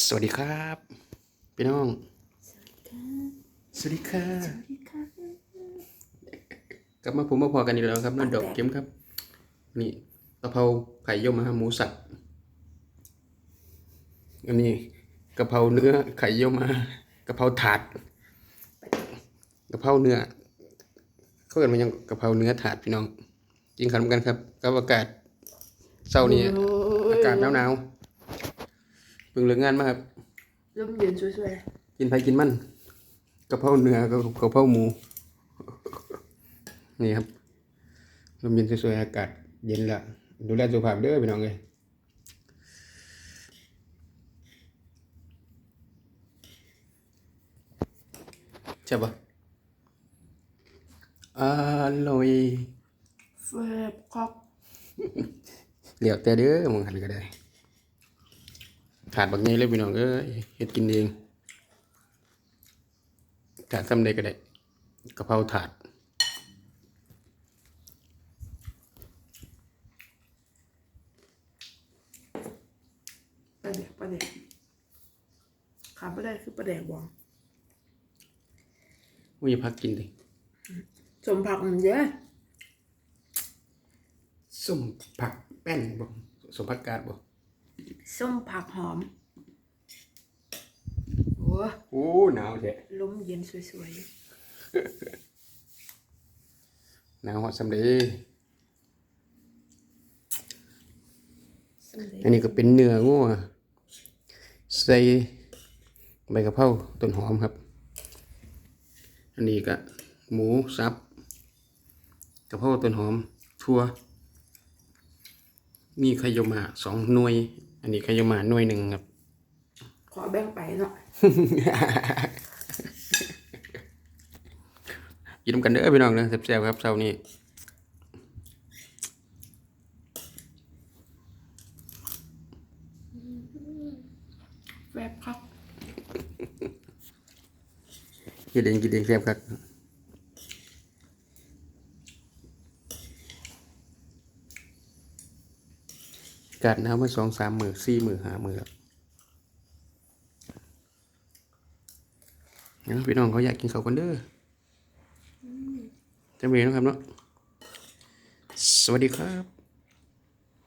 สวัสดีครับพี่น้อง สวัสดีค่ะกลับมาผมมาพอกันอีกแล้วครับนั่นดอกเข็มครับ นี่กะเพราไข่เยี่ยวมาหมูสับอันนี้กะเพราเนื้อไข่เยี่ยวมากะเพราถาดกะเพราเนื้อ เขาเกิดมายังกะเพราเนื้อถาดพี่น้องกินขนมกันครับกับอากาศเช้านี้อากาศหนาวๆ เพิ่งเลิกงานมาครับลมเย็นสวยกินไปกินมันกะเพราเนื้อกับกะเพราหมู นี่ครับลมเย็นสวยๆอากาศเย็นละดูแลสุขภาพเด้อพี่น้องเลยใช่ปะอร่อยๆแฟบครับเหลียวแต่เด้อมึงหันก็ได้ ถาดบักใหญ่เลยพี่น้องเอ้ยเฮ็ดกินเองถาดซ้ำใดก็ได้กะเพราถาดปลาแดกปลาแดกขาดไม่ได้คือปลาแดกบองอุ้ยพักกินดิสมผักมันเยอะส้มผักแป้นบ่ส้มผักกาดบ่ ส้มผักหอมโอ้โอ้หนาวแท้ลมเย็นสวยหนาวฮอดซำเด้ๆสำเร็จอันนี้ก็เป็นเนื้องัวใส่ใบกะเพราต้นหอมครับ อันนี้ก็หมูสับกะเพราต้นหอม ทั่ว มีไข่เยยวมาสองหน่วย อันนี้ไข่เยยวมาหน่วยหนึ่งครับ ขอแบ่งไปเนาะกินนำกันเด้อพี่น้องนะแซ่บๆครับเช้านี้แฟบครับกินเองกินเองแซ่บครับ อากาศหนาวมาสองสามมือสี่มือหามือครับงั้นพี่น้องเขาอยากกินเขาวกันเด้อจะมีนะครับเนาะสวัสดีครับ